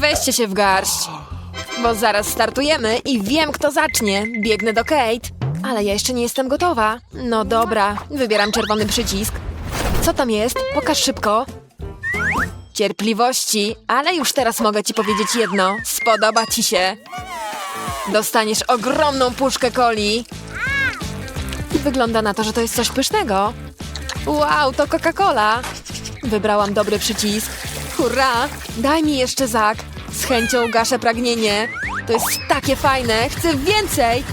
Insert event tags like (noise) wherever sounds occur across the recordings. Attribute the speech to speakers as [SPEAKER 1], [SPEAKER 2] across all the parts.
[SPEAKER 1] Weźcie się w garść, bo zaraz startujemy i wiem, kto zacznie. Biegnę do Kate, ale ja jeszcze nie jestem gotowa. No dobra, wybieram czerwony przycisk. Co tam jest? Pokaż szybko. Cierpliwości, ale już teraz mogę ci powiedzieć jedno. Spodoba ci się. Dostaniesz ogromną puszkę coli. Wygląda na to, że to jest coś pysznego. Wow, to Coca-Cola. Wybrałam dobry przycisk. Hurra! Daj mi jeszcze Zak. Z chęcią gaszę pragnienie. To jest takie fajne. Chcę więcej.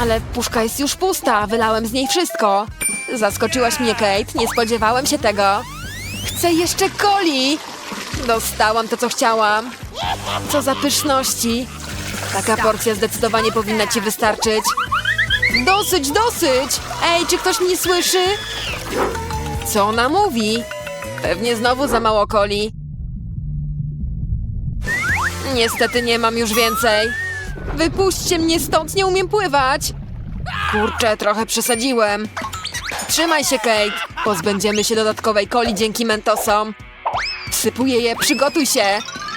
[SPEAKER 1] Ale puszka jest już pusta. Wylałem z niej wszystko. Zaskoczyłaś mnie, Kate. Nie spodziewałem się tego. Chcę jeszcze coli. Dostałam to, co chciałam. Co za pyszności. Taka porcja zdecydowanie powinna ci wystarczyć. Dosyć, dosyć! Ej, czy ktoś mnie słyszy? Co ona mówi? Pewnie znowu za mało coli. Niestety nie mam już więcej. Wypuśćcie mnie stąd, nie umiem pływać. Kurczę, trochę przesadziłem. Trzymaj się, Kate. Pozbędziemy się dodatkowej coli dzięki mentosom. Wsypuję je, przygotuj się.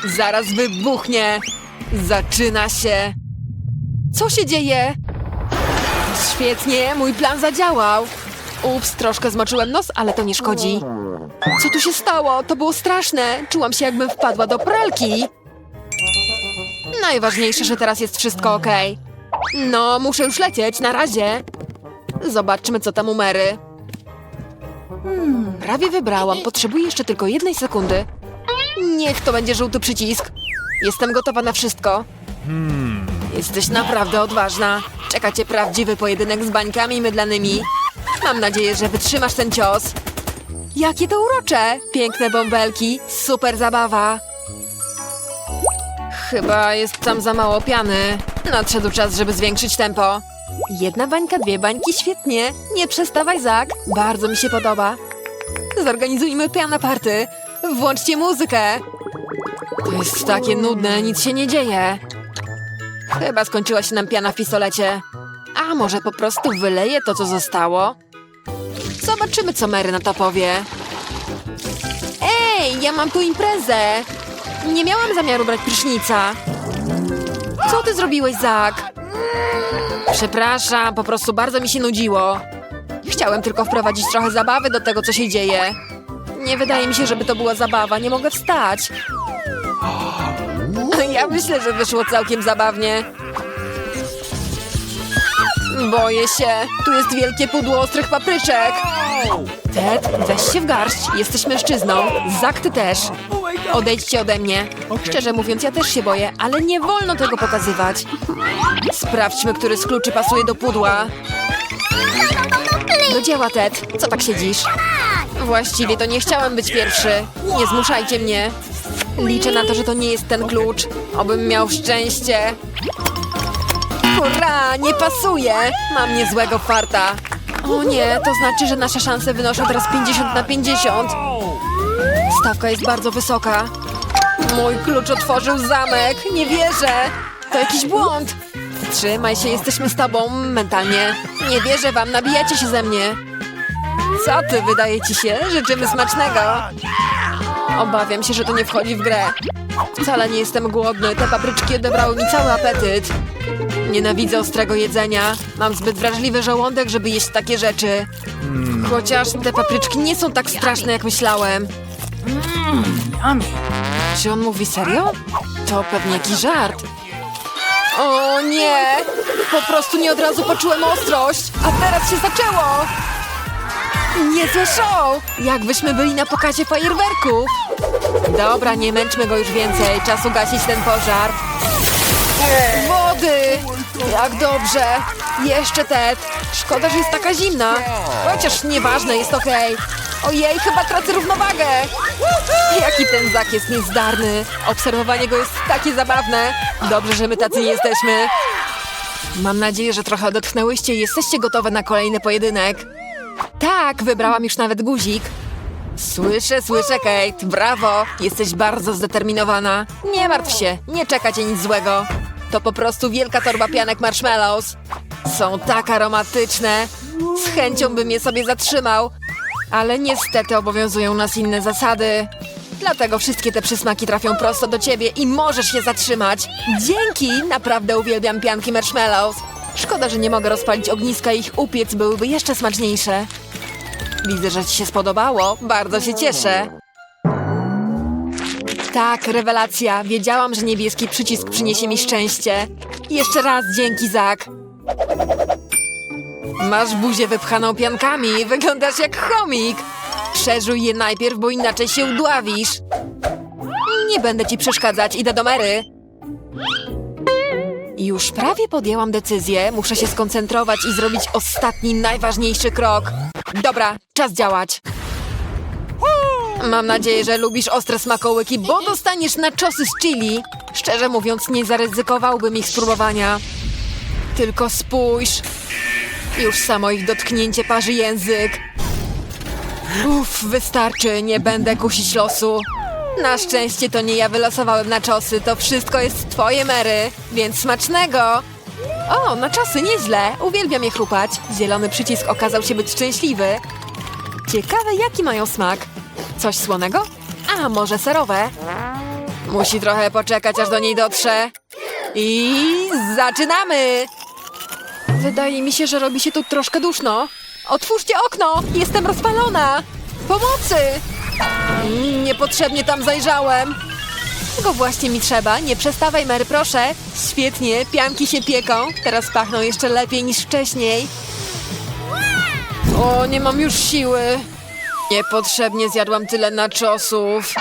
[SPEAKER 1] Zaraz wybuchnie. Zaczyna się. Co się dzieje? Świetnie, mój plan zadziałał. Ups, troszkę zmoczyłem nos, ale to nie szkodzi. Co tu się stało? To było straszne. Czułam się, jakbym wpadła do pralki. Najważniejsze, że teraz jest wszystko ok. No, muszę już lecieć, na razie. Zobaczmy, co tam u Mary. Prawie wybrałam, potrzebuję jeszcze tylko jednej sekundy. Niech to będzie żółty przycisk. Jestem gotowa na wszystko. Jesteś naprawdę odważna. Czeka cię prawdziwy pojedynek z bańkami mydlanymi. Mam nadzieję, że wytrzymasz ten cios. Jakie to urocze! Piękne bąbelki, super zabawa. Chyba jest tam za mało piany. Nadszedł czas, żeby zwiększyć tempo. Jedna bańka, dwie bańki, świetnie. Nie przestawaj, Zak. Bardzo mi się podoba. Zorganizujmy piana party. Włączcie muzykę. To jest takie nudne, nic się nie dzieje. Chyba skończyła się nam piana w pistolecie. A może po prostu wyleję to, co zostało? Zobaczymy, co Mary na to powie. Ej, ja mam tu imprezę! Nie miałam zamiaru brać prysznica. Co ty zrobiłeś, Zak? Przepraszam, po prostu bardzo mi się nudziło. Chciałem tylko wprowadzić trochę zabawy do tego, co się dzieje. Nie wydaje mi się, żeby to była zabawa, nie mogę wstać. Ja myślę, że wyszło całkiem zabawnie. Boję się. Tu jest wielkie pudło ostrych papryczek. Ted, weź się w garść. Jesteś mężczyzną. Zak, ty też. Odejdźcie ode mnie. Szczerze mówiąc, ja też się boję, ale nie wolno tego pokazywać. Sprawdźmy, który z kluczy pasuje do pudła. Do dzieła, Ted. Co tak siedzisz? Właściwie to nie chciałem być pierwszy. Nie zmuszajcie mnie. Liczę na to, że to nie jest ten klucz. Obym miał szczęście. Hurra, nie pasuje! Mam niezłego farta. O nie, to znaczy, że nasze szanse wynoszą teraz 50 na 50. Stawka jest bardzo wysoka. Mój klucz otworzył zamek. Nie wierzę. To jakiś błąd. Trzymaj się, jesteśmy z tobą mentalnie. Nie wierzę wam, nabijacie się ze mnie. Co ty, wydaje ci się? Życzymy smacznego. Obawiam się, że to nie wchodzi w grę. Wcale nie jestem głodny. Te papryczki odebrały mi cały apetyt. Nienawidzę ostrego jedzenia. Mam zbyt wrażliwy żołądek, żeby jeść takie rzeczy. Chociaż te papryczki nie są tak straszne, jak myślałem. Czy on mówi serio? To pewnie jakiś żart. O nie! Po prostu nie od razu poczułem ostrość, a teraz się zaczęło! Niezłe show! Jakbyśmy byli na pokazie fajerwerków! Dobra, nie męczmy go już więcej, czas ugasić ten pożar. Wody! Jak dobrze! Jeszcze Ted! Szkoda, że jest taka zimna. Chociaż nieważne, jest okej. Ojej, chyba tracę równowagę! Jaki ten Zak jest niezdarny. Obserwowanie go jest takie zabawne. Dobrze, że my tacy nie jesteśmy. Mam nadzieję, że trochę odetchnęłyście i jesteście gotowe na kolejny pojedynek. Tak, wybrałam już nawet guzik. Słyszę, słyszę, Kate. Brawo. Jesteś bardzo zdeterminowana. Nie martw się, nie czeka cię nic złego. To po prostu wielka torba pianek marshmallows. Są tak aromatyczne. Z chęcią bym je sobie zatrzymał. Ale niestety obowiązują nas inne zasady. Dlatego wszystkie te przysmaki trafią prosto do ciebie i możesz się zatrzymać. Dzięki! Naprawdę uwielbiam pianki marshmallows. Szkoda, że nie mogę rozpalić ogniska ich upiec byłyby jeszcze smaczniejsze. Widzę, że ci się spodobało. Bardzo się cieszę. Tak, rewelacja. Wiedziałam, że niebieski przycisk przyniesie mi szczęście. Jeszcze raz dzięki, Zak. Masz buzię wypchaną piankami. Wyglądasz jak chomik. Przeżuj je najpierw, bo inaczej się udławisz. Nie będę ci przeszkadzać. Idę do Mary. Już prawie podjęłam decyzję. Muszę się skoncentrować i zrobić ostatni, najważniejszy krok. Dobra, czas działać. Mam nadzieję, że lubisz ostre smakołyki, bo dostaniesz na czosy z chili. Szczerze mówiąc, nie zaryzykowałbym ich spróbowania. Tylko spójrz. Już samo ich dotknięcie parzy język. Uff, wystarczy, nie będę kusić losu. Na szczęście to nie ja wylosowałem na czosy, to wszystko jest twoje, Mary, więc smacznego! O, na czosy, nieźle, uwielbiam je chrupać. Zielony przycisk okazał się być szczęśliwy. Ciekawe, jaki mają smak. Coś słonego? A, może serowe? Musi trochę poczekać, aż do niej dotrze. I zaczynamy! Wydaje mi się, że robi się tu troszkę duszno. Otwórzcie okno! Jestem rozpalona! Pomocy! Mm, Niepotrzebnie tam zajrzałem. Tego właśnie mi trzeba. Nie przestawaj, Mary, proszę. Świetnie, pianki się pieką. Teraz pachną jeszcze lepiej niż wcześniej. O, nie mam już siły. Niepotrzebnie zjadłam tyle naczosów.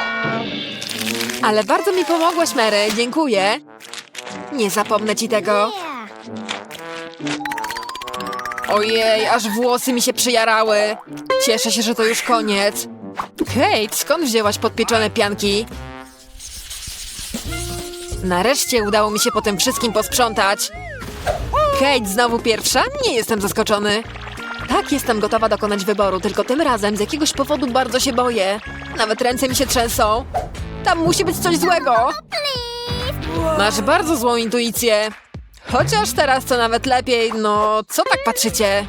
[SPEAKER 1] Ale bardzo mi pomogłaś, Mary. Dziękuję. Nie zapomnę ci tego. Ojej, aż włosy mi się przyjarały. Cieszę się, że to już koniec. Kate, skąd wzięłaś podpieczone pianki? Nareszcie udało mi się po tym wszystkim posprzątać. Kate, znowu pierwsza? Nie jestem zaskoczony. Tak, jestem gotowa dokonać wyboru, tylko tym razem z jakiegoś powodu bardzo się boję. Nawet ręce mi się trzęsą. Tam musi być coś złego. Masz bardzo złą intuicję. Chociaż teraz to nawet lepiej, no co tak patrzycie?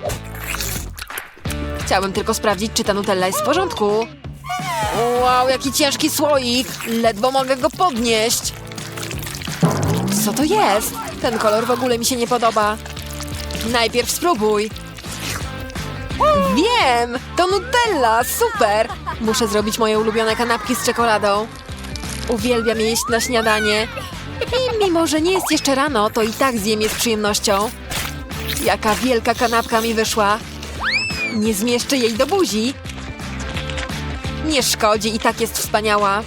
[SPEAKER 1] Chciałabym tylko sprawdzić, czy ta Nutella jest w porządku. Wow, jaki ciężki słoik! Ledwo mogę go podnieść. Co to jest? Ten kolor w ogóle mi się nie podoba. Najpierw spróbuj. Wiem! To Nutella! Super! Muszę zrobić moje ulubione kanapki z czekoladą. Uwielbiam je jeść na śniadanie. I mimo, że nie jest jeszcze rano, to i tak zjem je z przyjemnością. Jaka wielka kanapka mi wyszła. Nie zmieszczę jej do buzi. Nie szkodzi, i tak jest wspaniała.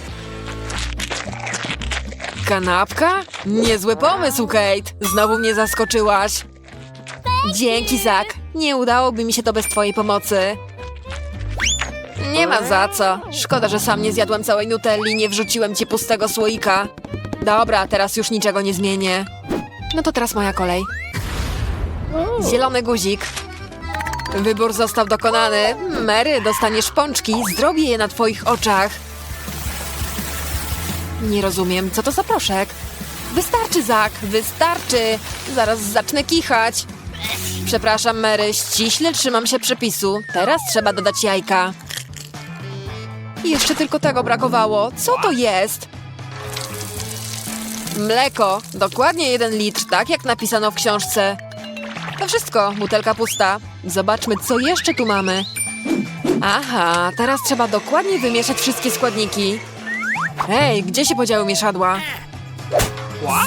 [SPEAKER 1] Kanapka? Niezły pomysł, Kate. Znowu mnie zaskoczyłaś. Dzięki, Zak. Nie udałoby mi się to bez twojej pomocy. Nie ma za co. Szkoda, że sam nie zjadłem całej nutelli, nie wrzuciłem ci pustego słoika. Dobra, teraz już niczego nie zmienię. No to teraz moja kolej. Zielony guzik. Wybór został dokonany. Mary, dostaniesz pączki, zrobię je na twoich oczach. Nie rozumiem, co to za proszek? Wystarczy, Zak, wystarczy. Zaraz zacznę kichać. Przepraszam, Mary, ściśle trzymam się przepisu. Teraz trzeba dodać jajka. Jeszcze tylko tego brakowało. Co to jest? Mleko. Dokładnie jeden litr, tak jak napisano w książce. To wszystko, butelka pusta. Zobaczmy, co jeszcze tu mamy. Aha, teraz trzeba dokładnie wymieszać wszystkie składniki. Hej, gdzie się podziały mieszadła?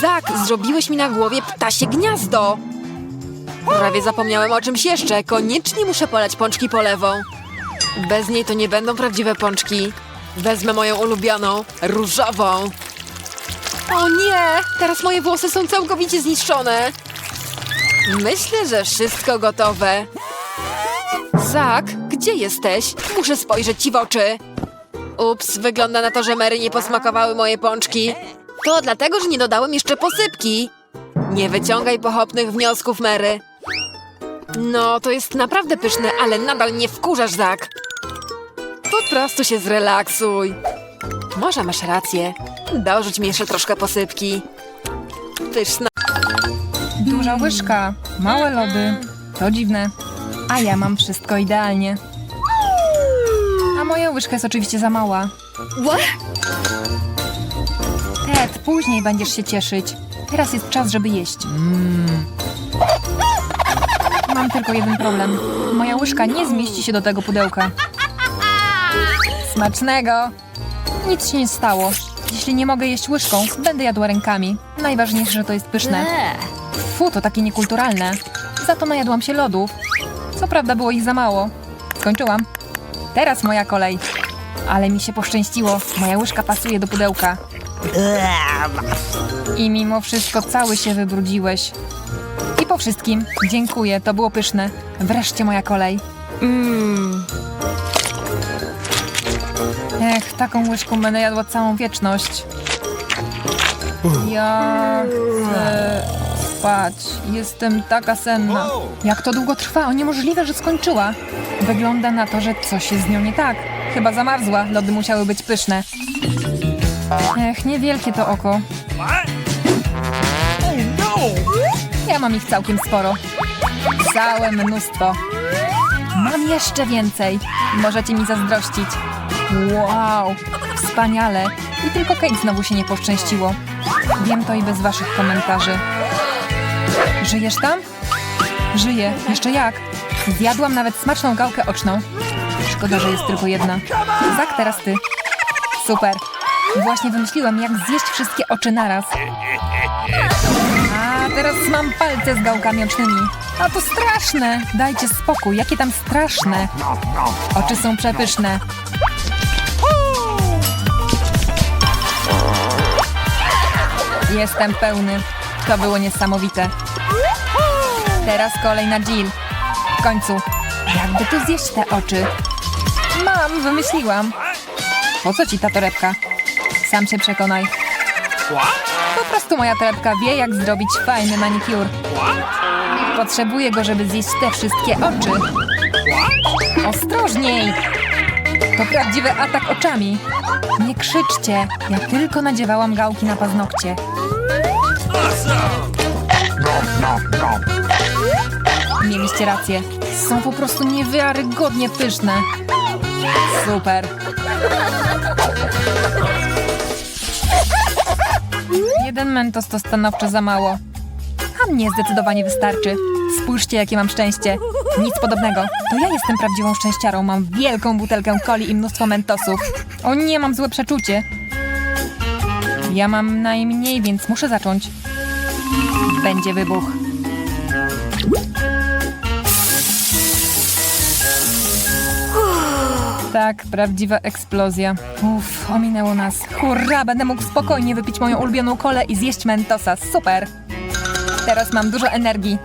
[SPEAKER 1] Zak, zrobiłeś mi na głowie ptasie gniazdo. Prawie zapomniałem o czymś jeszcze. Koniecznie muszę polać pączki polewą. Bez niej to nie będą prawdziwe pączki. Wezmę moją ulubioną, różową. O nie! Teraz moje włosy są całkowicie zniszczone. Myślę, że wszystko gotowe. Zak, gdzie jesteś? Muszę spojrzeć ci w oczy. Ups, wygląda na to, że Mary nie posmakowały moje pączki. To dlatego, że nie dodałem jeszcze posypki. Nie wyciągaj pochopnych wniosków, Mary. No, to jest naprawdę pyszne, ale nadal nie wkurzasz, Zak. Po prostu się zrelaksuj. Może masz rację. Dorzuć mi jeszcze troszkę posypki. Pyszna.
[SPEAKER 2] Duża łyżka, małe lody. To dziwne. A ja mam wszystko idealnie. A moja łyżka jest oczywiście za mała. Ted, później będziesz się cieszyć. Teraz jest czas, żeby jeść. Mam tylko jeden problem. Moja łyżka nie zmieści się do tego pudełka. Smacznego! Nic się nie stało. Jeśli nie mogę jeść łyżką, będę jadła rękami. Najważniejsze, że to jest pyszne. Fu, to takie niekulturalne. Za to najadłam się lodów. Co prawda było ich za mało. Skończyłam. Teraz moja kolej. Ale mi się poszczęściło. Moja łyżka pasuje do pudełka. I mimo wszystko cały się wybrudziłeś. I po wszystkim dziękuję, to było pyszne. Wreszcie moja kolej. Ech, taką łyżką będę jadła całą wieczność. Ja chcę spać. Jestem taka senna. Jak to długo trwa? Niemożliwe, że skończyła. Wygląda na to, że coś jest z nią nie tak. Chyba zamarzła. Lody musiały być pyszne. Ech, niewielkie to oko. Ja mam ich całkiem sporo. Całe mnóstwo. Mam jeszcze więcej. Możecie mi zazdrościć. Wow, wspaniale. I tylko Kate znowu się nie poszczęściło. Wiem to i bez waszych komentarzy. Żyjesz tam? Żyję. Jeszcze jak? Zjadłam nawet smaczną gałkę oczną. Szkoda, że jest tylko jedna. Zak, teraz ty. Super. Właśnie wymyśliłam, jak zjeść wszystkie oczy naraz. A teraz mam palce z gałkami ocznymi. A to straszne! Dajcie spokój, jakie tam straszne. Oczy są przepyszne. Jestem pełny. To było niesamowite. Teraz kolej na Jill. W końcu. Jakby tu zjeść te oczy? Mam, wymyśliłam. Po co ci ta torebka? Sam się przekonaj. Po prostu moja torebka wie, jak zrobić fajny manicure. Potrzebuję go, żeby zjeść te wszystkie oczy. Ostrożniej! To prawdziwy atak oczami. Nie krzyczcie. Ja tylko nadziewałam gałki na paznokcie. Mieliście rację. Są po prostu niewiarygodnie pyszne. Super. Jeden mentos to stanowczo za mało. A mnie zdecydowanie wystarczy. Spójrzcie, jakie mam szczęście. Nic podobnego. To ja jestem prawdziwą szczęściarą. Mam wielką butelkę coli i mnóstwo mentosów. O nie, mam złe przeczucie. Ja mam najmniej, więc muszę zacząć. Będzie wybuch. Tak, prawdziwa eksplozja. Uff, ominęło nas. Hurra, będę mógł spokojnie wypić moją ulubioną kolę i zjeść mentosa. Super! Teraz mam dużo energii.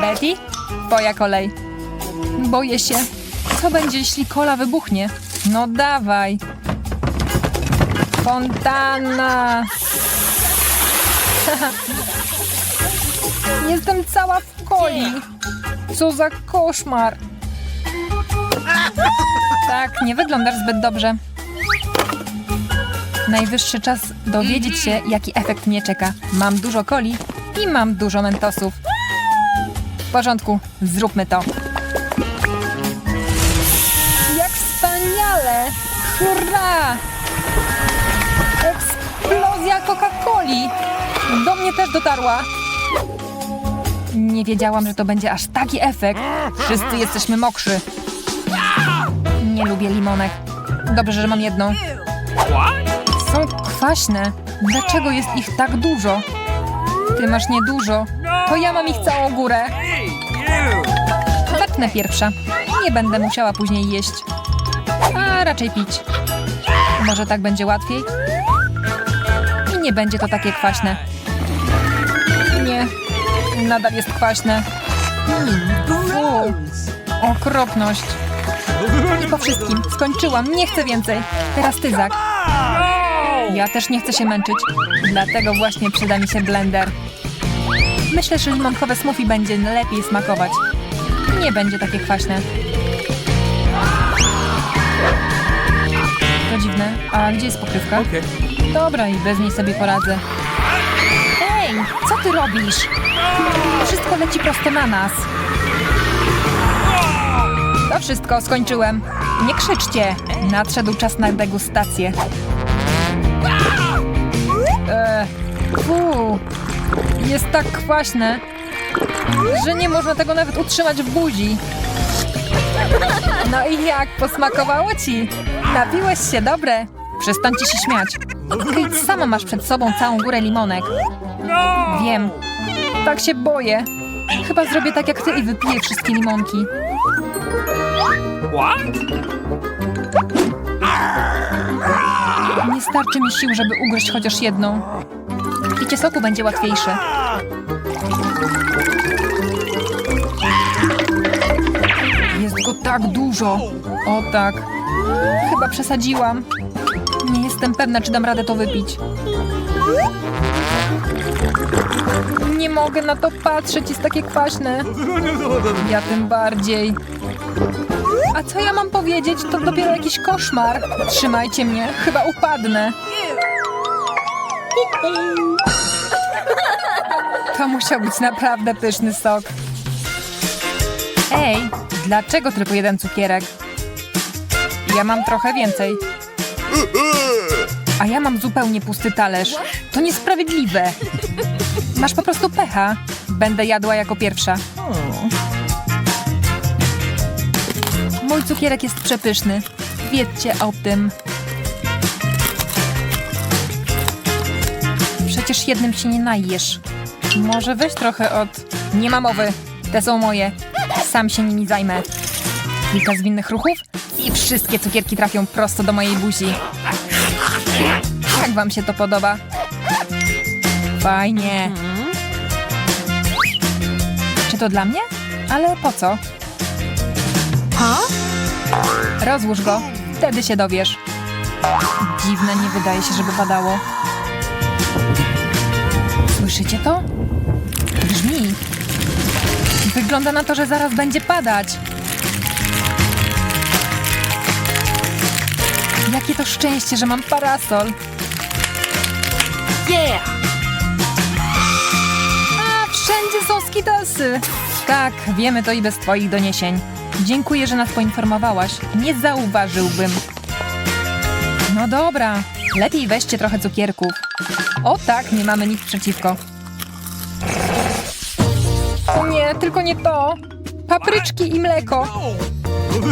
[SPEAKER 2] Betty? Twoja kolej. Boję się. Co będzie, jeśli kola wybuchnie? No dawaj. Fontana. (laughs) Jestem cała w coli. Co za koszmar. Tak, nie wyglądasz zbyt dobrze. Najwyższy czas dowiedzieć się, jaki efekt mnie czeka. Mam dużo coli i mam dużo mentosów. W porządku, zróbmy to. Jak wspaniale! Hurra! Eksplozja Coca-Coli! Do mnie też dotarła. Nie wiedziałam, że to będzie aż taki efekt. Wszyscy jesteśmy mokrzy. Nie lubię limonek. Dobrze, że mam jedną. Są kwaśne. Dlaczego jest ich tak dużo? Ty masz niedużo. To ja mam ich całą górę. Zacznę pierwsza. Nie będę musiała później jeść. A raczej pić. Może tak będzie łatwiej? I nie będzie to takie kwaśne. Nie. Nadal jest kwaśne. Fu. Okropność. I po wszystkim. Skończyłam. Nie chcę więcej. Teraz ty, Zak. Ja też nie chcę się męczyć. Dlatego właśnie przyda mi się blender. Myślę, że limonkowe smoothie będzie lepiej smakować. Nie będzie takie kwaśne. To dziwne. A gdzie jest pokrywka? Dobra, i bez niej sobie poradzę. Ej, co ty robisz? Wszystko leci prosto na nas. To wszystko, skończyłem. Nie krzyczcie. Nadszedł czas na degustację. Eee, fu, jest tak kwaśne, że nie można tego nawet utrzymać w buzi. No i jak? Posmakowało ci? Napiłeś się, dobre. Przestańcie się śmiać. Kate, sama masz przed sobą całą górę limonek. Wiem. Tak się boję. Chyba zrobię tak jak ty i wypiję wszystkie limonki. Nie starczy mi sił, żeby ugryźć chociaż jedną. Picie soku będzie łatwiejsze. Jest go tak dużo. O tak. Chyba przesadziłam. Nie jestem pewna, czy dam radę to wypić. Nie mogę na to patrzeć, jest takie kwaśne. Ja tym bardziej. A co ja mam powiedzieć? To dopiero jakiś koszmar. Trzymajcie mnie, chyba upadnę. (laughs) To musiał być naprawdę pyszny sok. Ej, dlaczego tylko jeden cukierek? Ja mam trochę więcej. A ja mam zupełnie pusty talerz. To niesprawiedliwe. Masz po prostu pecha. Będę jadła jako pierwsza. Mój cukierek jest przepyszny. Wiedzcie o tym. Przecież jednym się nie najesz. Może weź trochę od... Nie ma mowy. Te są moje. Sam się nimi zajmę. Kilka zwinnych ruchów i wszystkie cukierki trafią prosto do mojej buzi. Jak wam się to podoba? Fajnie. Czy to dla mnie? Ale po co?
[SPEAKER 1] Ha?
[SPEAKER 2] Rozłóż go, wtedy się dowiesz. Dziwne, nie wydaje się, żeby padało. Słyszycie to? Brzmi. Wygląda na to, że zaraz będzie padać. Jakie to szczęście, że mam parasol.
[SPEAKER 1] Yeah!
[SPEAKER 2] A, wszędzie są skitosy. Tak, wiemy to i bez twoich doniesień. Dziękuję, że nas poinformowałaś. Nie zauważyłbym. No dobra, lepiej weźcie trochę cukierków. O tak, nie mamy nic przeciwko. O nie, tylko nie to. Papryczki i mleko.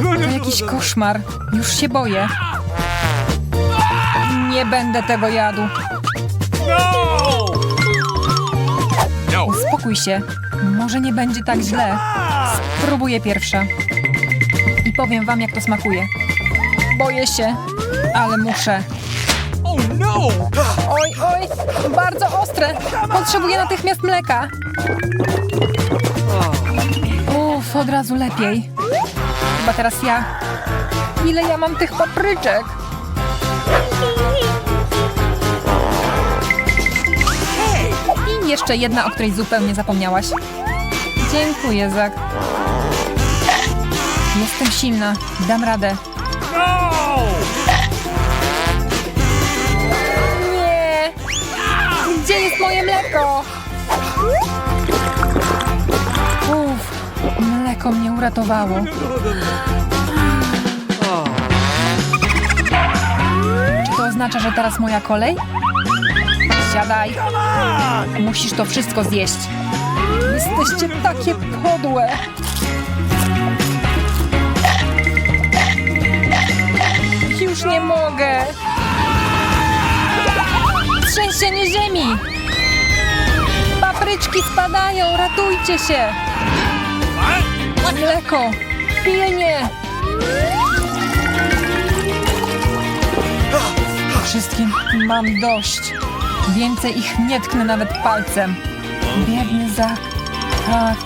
[SPEAKER 2] To jakiś koszmar. Już się boję. Nie będę tego jadł. Uspokój się. Może nie będzie tak źle. Spróbuję pierwsza. I powiem wam, jak to smakuje. Boję się, ale muszę. Oj, oj, bardzo ostre. Potrzebuję natychmiast mleka. Uff, od razu lepiej. Chyba teraz ja. Ile ja mam tych papryczek? I jeszcze jedna, o której zupełnie zapomniałaś. Dziękuję, Zak. Jestem silna. Dam radę. Gdzie jest moje mleko? Uff, mleko mnie uratowało. Czy to oznacza, że teraz moja kolej? Siadaj. Musisz to wszystko zjeść. Jesteście takie podłe. Już nie mogę. Trzęsienie ziemi. Papryczki spadają, ratujcie się. Mleko. Pilnie. Wszystkim mam dość. Więcej ich nie tknę nawet palcem. Biedny Zak. Tak,